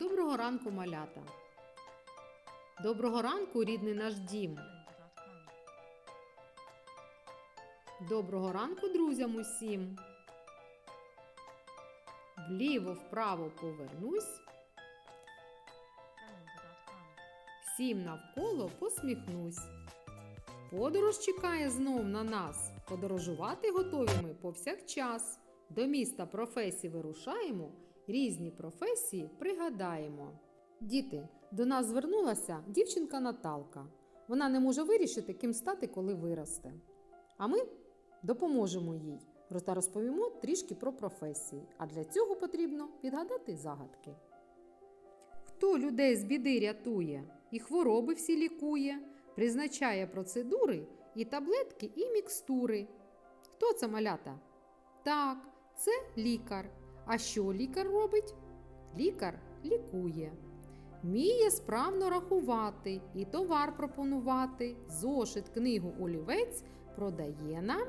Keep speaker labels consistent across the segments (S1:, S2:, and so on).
S1: Доброго ранку, малята. Доброго ранку, рідний наш дім. Доброго ранку, друзям усім. Вліво вправо повернусь, всім навколо посміхнусь. Подорож чекає знов на нас. Подорожувати готові ми повсякчас. До міста професій вирушаємо, різні професії пригадаємо. Діти, до нас звернулася дівчинка Наталка. Вона не може вирішити, ким стати, коли виросте. А ми допоможемо їй та розповімо трішки про професії. А для цього потрібно відгадати загадки. Хто людей з біди рятує і хвороби всі лікує, призначає процедури і таблетки, і мікстури. Хто це малята? Так, це лікар. А що лікар робить? Лікар лікує. Вміє справно рахувати і товар пропонувати. Зошит, книгу, олівець продає нам.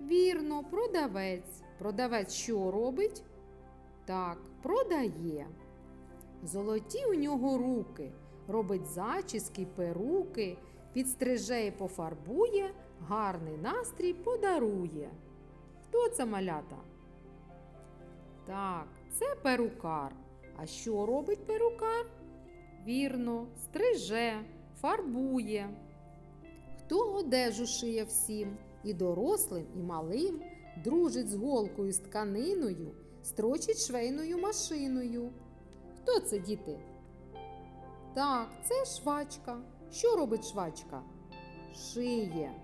S1: Вірно, продавець. Продавець що робить? Так, продає. Золоті у нього руки, робить зачіски, перуки, підстриже і пофарбує, гарний настрій подарує. Хто це малята? Так, це перукар. А що робить перукар? Вірно, стриже, фарбує. Хто одежу шиє всім, і дорослим, і малим, дружить з голкою, з тканиною, строчить швейною машиною. Хто це діти? Так, це швачка. Що робить швачка? Шиє.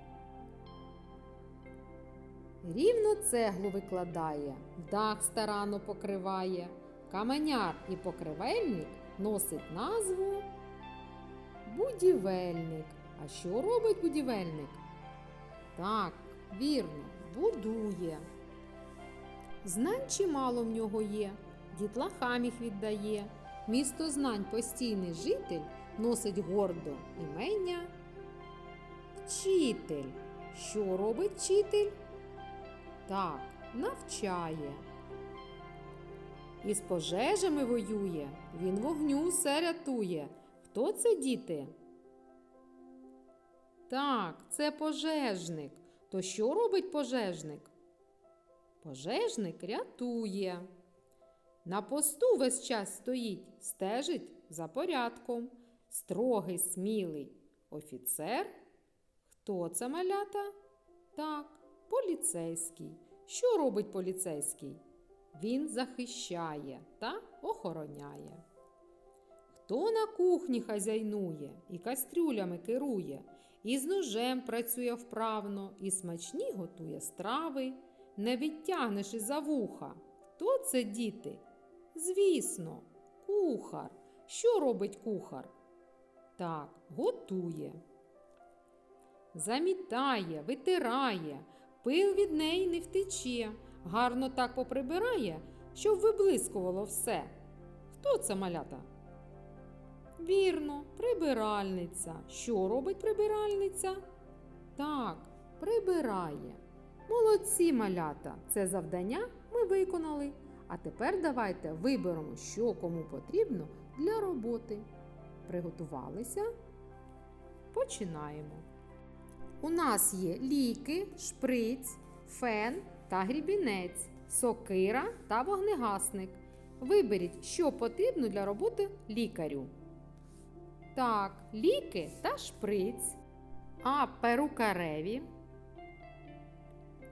S1: Рівно цеглу викладає, дах старанно покриває. Каменяр і покривельник носить назву будівельник. А що робить будівельник? Так, вірно, будує. Знань чимало в нього є, дітлахам їх віддає. Місто знань постійний житель носить гордо імення. Вчитель. Що робить вчитель? Так, навчає. Із пожежами воює, він вогню все рятує. Хто це діти? Так, це пожежник. То що робить пожежник? Пожежник рятує. На посту весь час стоїть, стежить за порядком. Строгий, смілий офіцер. Хто це малята? Так, поліцейський. Що робить поліцейський? Він захищає та охороняє. Хто на кухні хазяйнує і кастрюлями керує, і з ножем працює вправно, і смачні готує страви, не відтягнеш із за вуха. Хто це діти? Звісно, кухар. Що робить кухар? Так, готує. Замітає, витирає, пил від неї не втече, гарно так поприбирає, щоб виблискувало все. Хто це малята? Вірно, прибиральниця. Що робить прибиральниця? Так, прибирає. Молодці малята! Це завдання ми виконали. А тепер давайте виберемо, що кому потрібно для роботи. Приготувалися? Починаємо. У нас є ліки, шприць, фен та грібінець, сокира та вогнегасник. Виберіть, що потрібно для роботи лікарю. Так, ліки та шприць. А перукареві.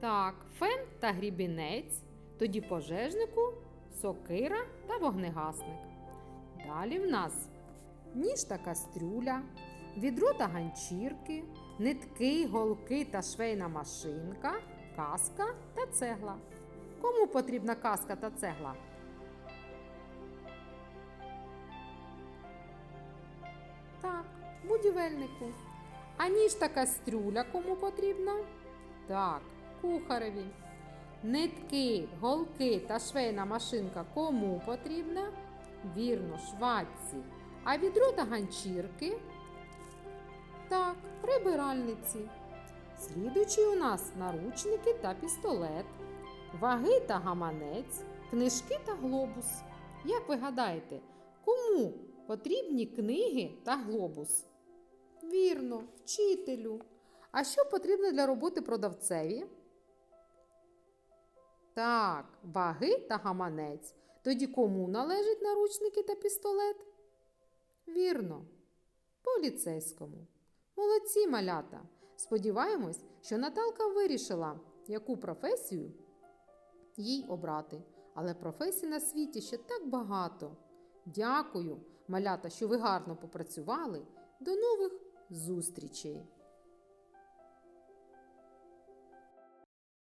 S1: Так, фен та грібінець. Тоді пожежнику, сокира та вогнегасник. Далі в нас ніж та кастрюля, відро та ганчірки, нитки, голки та швейна машинка, каска та цегла. Кому потрібна каска та цегла? Так, будівельнику. А ніж та кастрюля кому потрібна? Так, кухареві. Нитки, голки та швейна машинка кому потрібна? Вірно, швачці. А відро та ганчірки? Так, прибиральниці. Слідуючі у нас наручники та пістолет, ваги та гаманець, книжки та глобус. Як ви гадаєте, кому потрібні книги та глобус? Вірно, вчителю. А що потрібно для роботи продавцеві? Так, ваги та гаманець. Тоді кому належать наручники та пістолет? Вірно, поліцейському. Молодці малята. Сподіваємось, що Наталка вирішила, яку професію їй обрати. Але професій на світі ще так багато. Дякую, малята, що ви гарно попрацювали. До нових зустрічей!